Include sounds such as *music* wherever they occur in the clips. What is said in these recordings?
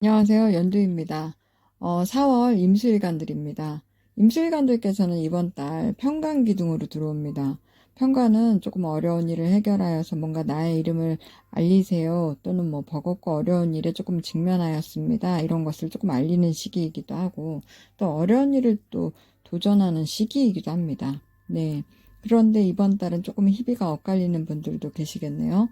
안녕하세요. 연두입니다. 어, 4월 임수일간들입니다. 임수일간들께서는 이번 달 평간 기둥으로 들어옵니다. 평간은 조금 어려운 일을 해결하여서 뭔가 나의 이름을 알리세요. 또는 뭐 버겁고 어려운 일에 조금 직면하였습니다. 이런 것을 조금 알리는 시기이기도 하고 또 어려운 일을 또 도전하는 시기이기도 합니다. 네. 그런데 이번 달은 조금 희비가 엇갈리는 분들도 계시겠네요.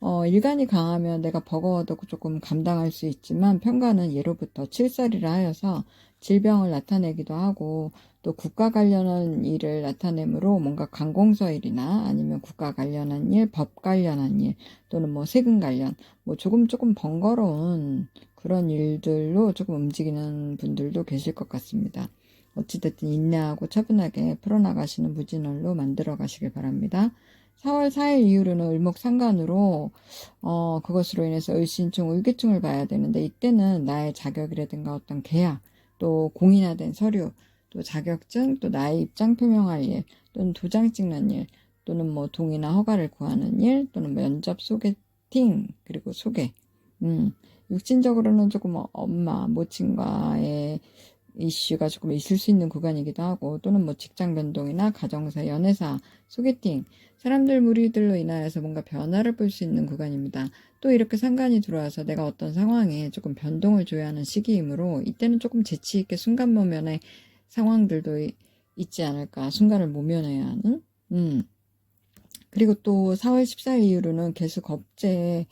어, 일간이 강하면 내가 버거워도 조금 감당할 수 있지만 평간은 예로부터 칠살이라 하여서 질병을 나타내기도 하고 또 국가 관련한 일을 나타내므로 뭔가 관공서 일이나 아니면 국가 관련한 일, 법 관련한 일 또는 뭐 세금 관련 뭐 조금 조금 번거로운 그런 일들로 조금 움직이는 분들도 계실 것 같습니다. 어찌됐든 인내하고 차분하게 풀어나가시는 무진월로 만들어 가시길 바랍니다. 4월 4일 이후로는 을목상관으로 어 그것으로 인해서 을신충, 을기충을 봐야 되는데 이때는 나의 자격이라든가 어떤 계약, 또 공인화된 서류, 또 자격증, 또 나의 입장 표명할 일, 또는 도장 찍는 일, 또는 뭐 동의나 허가를 구하는 일, 또는 뭐 면접 소개팅, 그리고 소개. 음, 육신적으로는 조금 엄마, 모친과의 이슈가 조금 있을 수 있는 구간이기도 하고 또는 뭐 직장 변동이나 가정사, 연애사, 소개팅, 사람들 무리들로 인하여서 뭔가 변화를 볼 수 있는 구간입니다. 또 이렇게 상관이 들어와서 내가 어떤 상황에 조금 변동을 줘야 하는 시기이므로 이때는 조금 재치 있게 순간 모면의 상황들도 있지 않을까. 순간을 모면해야 하는. 음. 그리고 또 4월 14일 이후로는 개수 겁제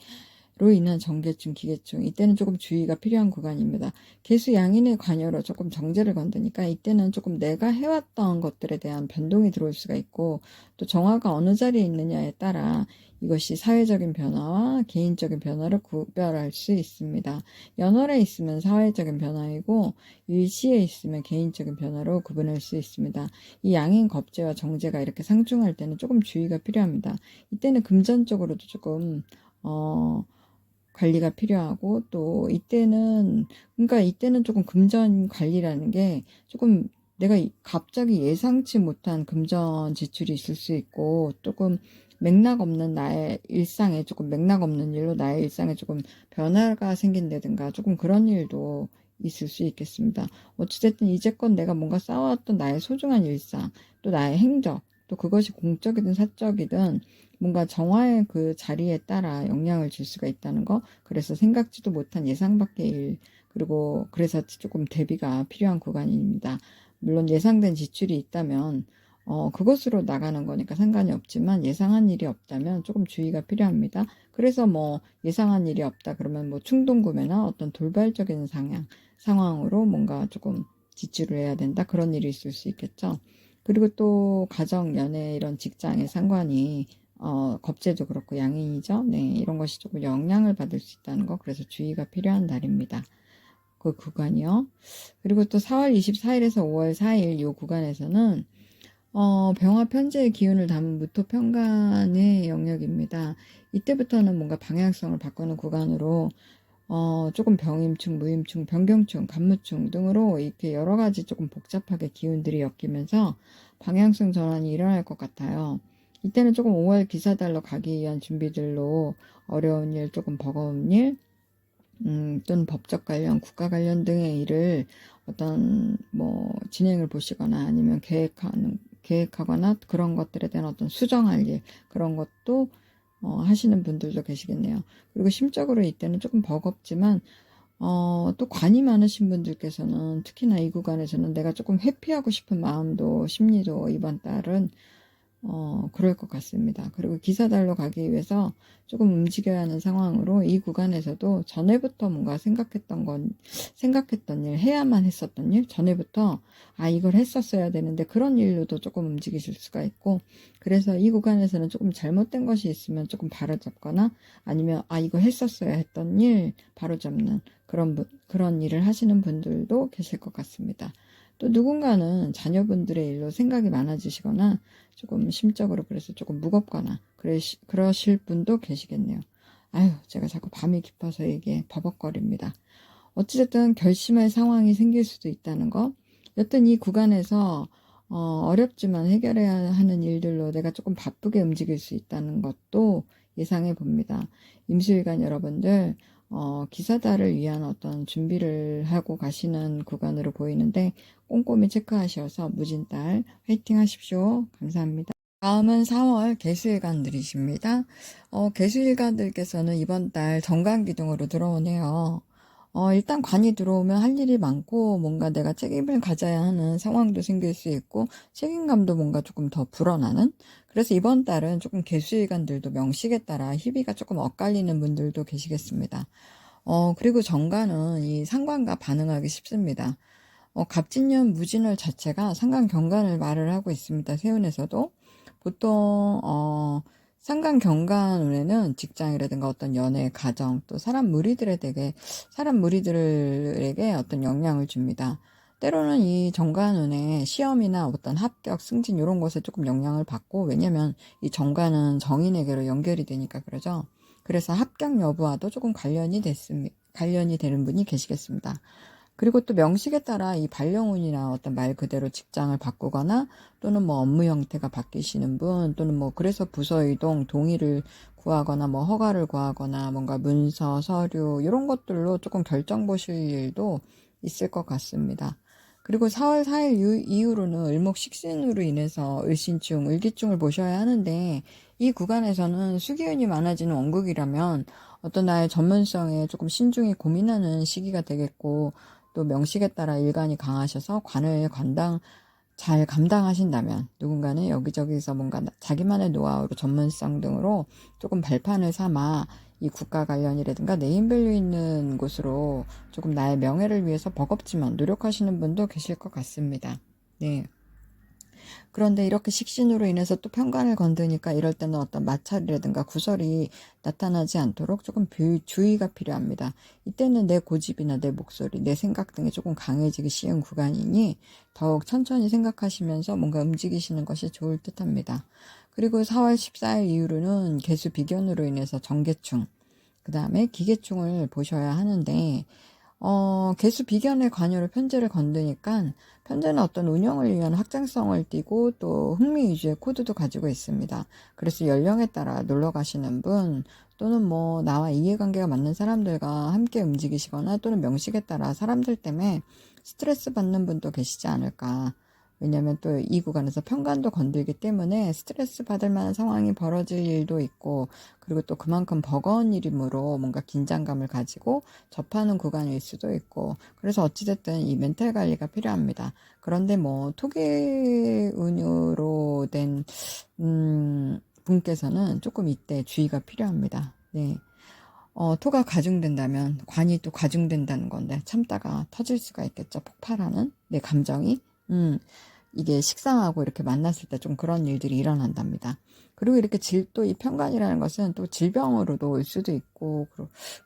로 인한 정계충, 기계충 이때는 조금 주의가 필요한 구간입니다. 개수 양인의 관여로 조금 정제를 건드니까 이때는 조금 내가 해왔던 것들에 대한 변동이 들어올 수가 있고 또 정화가 어느 자리에 있느냐에 따라 이것이 사회적인 변화와 개인적인 변화를 구별할 수 있습니다. 연월에 있으면 사회적인 변화이고 일시에 있으면 개인적인 변화로 구분할 수 있습니다. 이 양인 겁제와 정제가 이렇게 상충할 때는 조금 주의가 필요합니다. 이때는 금전적으로도 조금 어 관리가 필요하고 또 이때는 그러니까 이때는 조금 금전 관리라는 게 조금 내가 갑자기 예상치 못한 금전 지출이 있을 수 있고 조금 맥락 없는 나의 일상에 조금 맥락 없는 일로 나의 일상에 조금 변화가 생긴다든가 조금 그런 일도 있을 수 있겠습니다. 어찌됐든 이제껏 내가 뭔가 쌓아왔던 나의 소중한 일상 또 나의 행적 또 그것이 공적이든 사적이든 뭔가 정화의 그 자리에 따라 영향을 줄 수가 있다는 거. 그래서 생각지도 못한 예상 밖의 일. 그리고 그래서 조금 대비가 필요한 구간입니다. 물론 예상된 지출이 있다면 어, 그것으로 나가는 거니까 상관이 없지만 예상한 일이 없다면 조금 주의가 필요합니다. 그래서 뭐 예상한 일이 없다 그러면 뭐 충동 구매나 어떤 돌발적인 상향, 상황으로 뭔가 조금 지출을 해야 된다 그런 일이 있을 수 있겠죠. 그리고 또 가정, 연애 이런 직장의 상관이 어, 겁재도 그렇고 양인이죠. 네, 이런 것이 조금 영향을 받을 수 있다는 거. 그래서 주의가 필요한 날입니다. 그 구간이요. 그리고 또 4월 24일에서 5월 4일 이 구간에서는 어, 병화 편제의 기운을 담은 무토평간의 영역입니다. 이때부터는 뭔가 방향성을 바꾸는 구간으로 어, 조금 병임충, 무임충, 변경충, 간무충 등으로 이렇게 여러 가지 조금 복잡하게 기운들이 엮이면서 방향성 전환이 일어날 것 같아요. 이때는 조금 5월 기사달러 가기 위한 준비들로 어려운 일, 조금 버거운 일, 음, 또는 법적 관련, 국가 관련 등의 일을 어떤 뭐 진행을 보시거나 아니면 계획하는 계획하거나 그런 것들에 대한 어떤 수정할 일 그런 것도 어, 하시는 분들도 계시겠네요. 그리고 심적으로 이때는 조금 버겁지만 어, 또 관이 많으신 분들께서는 특히나 이 구간에서는 내가 조금 회피하고 싶은 마음도 심리도 이번 달은 어, 그럴 것 같습니다. 그리고 기사달로 가기 위해서 조금 움직여야 하는 상황으로 이 구간에서도 전에부터 뭔가 생각했던 건, 생각했던 일, 해야만 했었던 일, 전에부터, 아, 이걸 했었어야 되는데 그런 일로도 조금 움직이실 수가 있고, 그래서 이 구간에서는 조금 잘못된 것이 있으면 조금 바로잡거나, 아니면, 아, 이거 했었어야 했던 일, 바로잡는 그런, 분, 그런 일을 하시는 분들도 계실 것 같습니다. 또 누군가는 자녀분들의 일로 생각이 많아지시거나 조금 심적으로 그래서 조금 무겁거나 그러시, 그러실 분도 계시겠네요. 아유, 제가 자꾸 밤이 깊어서 이게 버벅거립니다. 어찌됐든 결심할 상황이 생길 수도 있다는 거. 여튼 이 구간에서 어, 어렵지만 해결해야 하는 일들로 내가 조금 바쁘게 움직일 수 있다는 것도 예상해 봅니다. 임수일간 여러분들 어, 기사달을 위한 어떤 준비를 하고 가시는 구간으로 보이는데 꼼꼼히 체크하셔서 무진달 화이팅 하십시오. 감사합니다. 다음은 4월 개수일간들이십니다. 어, 개수일간들께서는 이번 달 정관기둥으로 들어오네요. 어, 일단 관이 들어오면 할 일이 많고 뭔가 내가 책임을 가져야 하는 상황도 생길 수 있고 책임감도 뭔가 조금 더 불어나는 그래서 이번 달은 조금 개수일간들도 명식에 따라 희비가 조금 엇갈리는 분들도 계시겠습니다. 어, 그리고 정관은 이 상관과 반응하기 쉽습니다. 어, 갑진년 무진월 자체가 상관 경관을 말을 하고 있습니다. 세운에서도 보통 어, 상관 경관운에는 직장이라든가 어떤 연애, 가정, 또 사람 무리들에 되게 사람 무리들에게 어떤 영향을 줍니다. 때로는 이 정관운에 시험이나 어떤 합격, 승진 이런 것에 조금 영향을 받고 왜냐면 이 정관은 정인에게로 연결이 되니까 그러죠. 그래서 합격 여부와도 조금 관련이 됐습니다. 관련이 되는 분이 계시겠습니다. 그리고 또 명식에 따라 이 발령운이나 어떤 말 그대로 직장을 바꾸거나 또는 뭐 업무 형태가 바뀌시는 분 또는 뭐 그래서 부서 이동 동의를 구하거나 뭐 허가를 구하거나 뭔가 문서 서류 이런 것들로 조금 결정 보실 일도 있을 것 같습니다. 그리고 4월 4일 이후로는 을목 식신으로 인해서 을신충, 을기충을 보셔야 하는데 이 구간에서는 수기운이 많아지는 원국이라면 어떤 나의 전문성에 조금 신중히 고민하는 시기가 되겠고 또 명식에 따라 일관이 강하셔서 관을 관당 잘 감당하신다면 누군가는 여기저기서 뭔가 자기만의 노하우로 전문성 등으로 조금 발판을 삼아 이 국가 관련이라든가 네임밸류 있는 곳으로 조금 나의 명예를 위해서 버겁지만 노력하시는 분도 계실 것 같습니다. 네. 그런데 이렇게 식신으로 인해서 또 편관을 건드니까 이럴 때는 어떤 마찰이라든가 구설이 나타나지 않도록 조금 주의가 필요합니다. 이때는 내 고집이나 내 목소리, 내 생각 등이 조금 강해지기 쉬운 구간이니 더욱 천천히 생각하시면서 뭔가 움직이시는 것이 좋을 듯 합니다. 그리고 4월 14일 이후로는 개수 비견으로 인해서 정계충, 그 다음에 기계충을 보셔야 하는데, 어, 개수 비견의 관여로 편제를 건드니까 편제는 어떤 운영을 위한 확장성을 띠고 또 흥미 위주의 코드도 가지고 있습니다. 그래서 연령에 따라 놀러 가시는 분 또는 뭐 나와 이해관계가 맞는 사람들과 함께 움직이시거나 또는 명식에 따라 사람들 때문에 스트레스 받는 분도 계시지 않을까 왜냐하면 또 이 구간에서 편관도 건들기 때문에 스트레스 받을 만한 상황이 벌어질 일도 있고 그리고 또 그만큼 버거운 일이므로 뭔가 긴장감을 가지고 접하는 구간일 수도 있고 그래서 어찌됐든 이 멘탈 관리가 필요합니다. 그런데 뭐 토기운으로 된 음, 분께서는 조금 이때 주의가 필요합니다. 네. 어, 토가 가중된다면 관이 또 가중된다는 건데 참다가 터질 수가 있겠죠. 폭발하는 내 감정이. 음, 이게 식상하고 이렇게 만났을 때 좀 그런 일들이 일어난답니다. 그리고 이렇게 질도 이 편관이라는 것은 또 질병으로도 올 수도 있고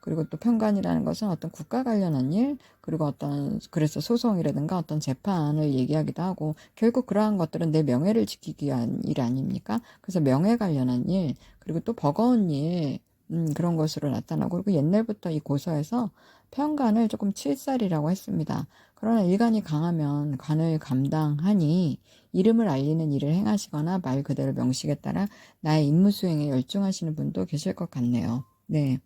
그리고 또 편관이라는 것은 어떤 국가 관련한 일 그리고 어떤 그래서 소송이라든가 어떤 재판을 얘기하기도 하고 결국 그러한 것들은 내 명예를 지키기 위한 일 아닙니까? 그래서 명예 관련한 일 그리고 또 버거운 일 음, 그런 것으로 나타나고 그리고 옛날부터 이 고서에서 편관을 조금 칠살이라고 했습니다. 그러나 일간이 강하면 관을 감당하니 이름을 알리는 일을 행하시거나 말 그대로 명식에 따라 나의 임무 수행에 열중하시는 분도 계실 것 같네요. 네.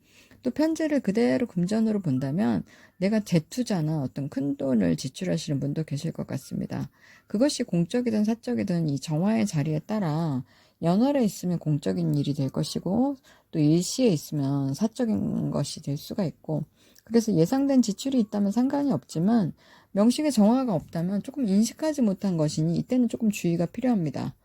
또 편지를 그대로 금전으로 본다면 내가 재투자나 어떤 큰 돈을 지출하시는 분도 계실 것 같습니다. 그것이 공적이든 사적이든 이 정화의 자리에 따라 연월에 있으면 공적인 일이 될 것이고 또 일시에 있으면 사적인 것이 될 수가 있고 그래서 예상된 지출이 있다면 상관이 없지만 명식의 정화가 없다면 조금 인식하지 못한 것이니 이때는 조금 주의가 필요합니다.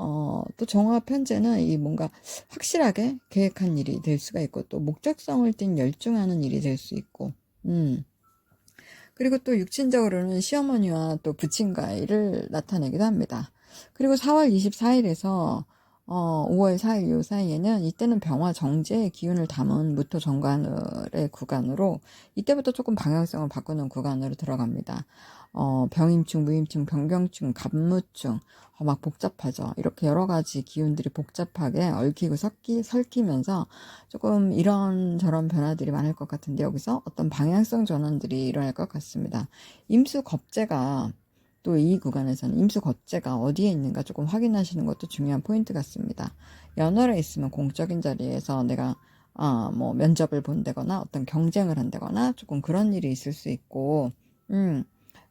어, 또 정화 편제는 이 뭔가 확실하게 계획한 일이 될 수가 있고 또 목적성을 띤 열중하는 일이 될 수 있고, 음. 그리고 또 육친적으로는 시어머니와 또 부친과의 일을 나타내기도 합니다. 그리고 4월 24일에서 어, 5월 4일 요 사이에는 이때는 병화 정제의 기운을 담은 무토 정관의 구간으로 이때부터 조금 방향성을 바꾸는 구간으로 들어갑니다. 어, 병임충, 무임충, 병경충, 갑무충 어, 막 복잡하죠. 이렇게 여러 가지 기운들이 복잡하게 얽히고 섞이, 설키면서 조금 이런저런 변화들이 많을 것 같은데 여기서 어떤 방향성 전환들이 일어날 것 같습니다. 임수 겁재가 또 이 구간에서는 임수 겉재가 어디에 있는가 조금 확인하시는 것도 중요한 포인트 같습니다. 연월에 있으면 공적인 자리에서 내가 아, 뭐 면접을 본다거나 어떤 경쟁을 한다거나 조금 그런 일이 있을 수 있고, 음,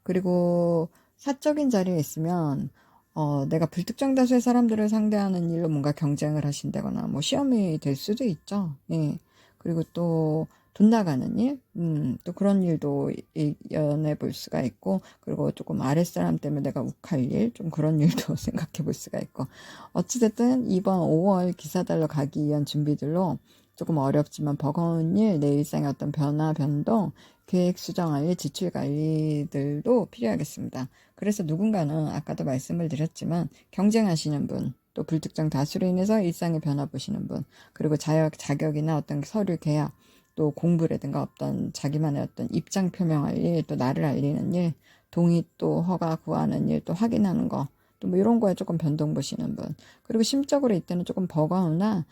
그리고 사적인 자리에 있으면 어, 내가 불특정 다수의 사람들을 상대하는 일로 뭔가 경쟁을 하신다거나 뭐 시험이 될 수도 있죠. 예. 그리고 또 돈 나가는 일, 음, 또 그런 일도 이- 연해 볼 수가 있고, 그리고 조금 아랫사람 때문에 내가 욱할 일, 좀 그런 *laughs* 일도 *laughs* 생각해 볼 수가 있고, 어찌됐든 이번 5월 기사달러 가기 위한 준비들로 조금 어렵지만 버거운 일, 내 일상의 어떤 변화, 변동, 계획 수정할 일, 지출 관리들도 필요하겠습니다. 그래서 누군가는 아까도 말씀을 드렸지만 경쟁하시는 분, 또 불특정 다수로 인해서 일상의 변화 보시는 분, 그리고 자격, 자격이나 어떤 서류 계약, 또 공부라든가 어떤 자기만의 어떤 입장 표명할 일, 또 나를 알리는 일, 동의 또 허가 구하는 일, 또 확인하는 거, 또 뭐 이런 거에 조금 변동 보시는 분, 그리고 심적으로 이때는 조금 버거우나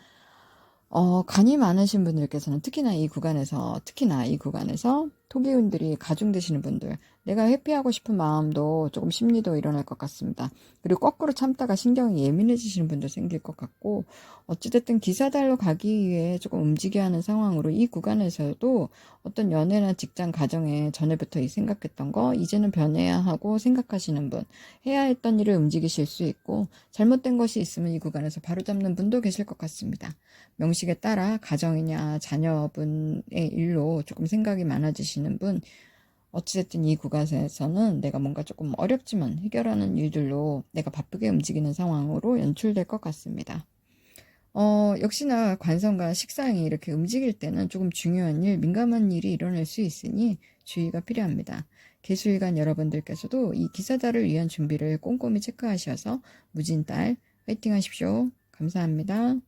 어, 간이 많으신 분들께서는 특히나 이 구간에서, 특히나 이 구간에서 토기운들이 가중 되시는 분들, 내가 회피하고 싶은 마음도 조금 심리도 일어날 것 같습니다. 그리고 거꾸로 참다가 신경이 예민해지시는 분도 생길 것 같고, 어찌됐든 기사달로 가기 위해 조금 움직여야 하는 상황으로 이 구간에서도 어떤 연애나 직장 가정에 전에부터 이 생각했던 거, 이제는 변해야 하고 생각하시는 분, 해야 했던 일을 움직이실 수 있고, 잘못된 것이 있으면 이 구간에서 바로잡는 분도 계실 것 같습니다. 명식에 따라 가정이냐 자녀분의 일로 조금 생각이 많아지시는 분 어찌됐든 이 구간에서는 내가 뭔가 조금 어렵지만 해결하는 일들로 내가 바쁘게 움직이는 상황으로 연출될 것 같습니다. 어, 역시나 관성과 식상이 이렇게 움직일 때는 조금 중요한 일, 민감한 일이 일어날 수 있으니 주의가 필요합니다. 개수일간 여러분들께서도 이 기사달을 위한 준비를 꼼꼼히 체크하셔서 무진달 화이팅 하십시오. 감사합니다.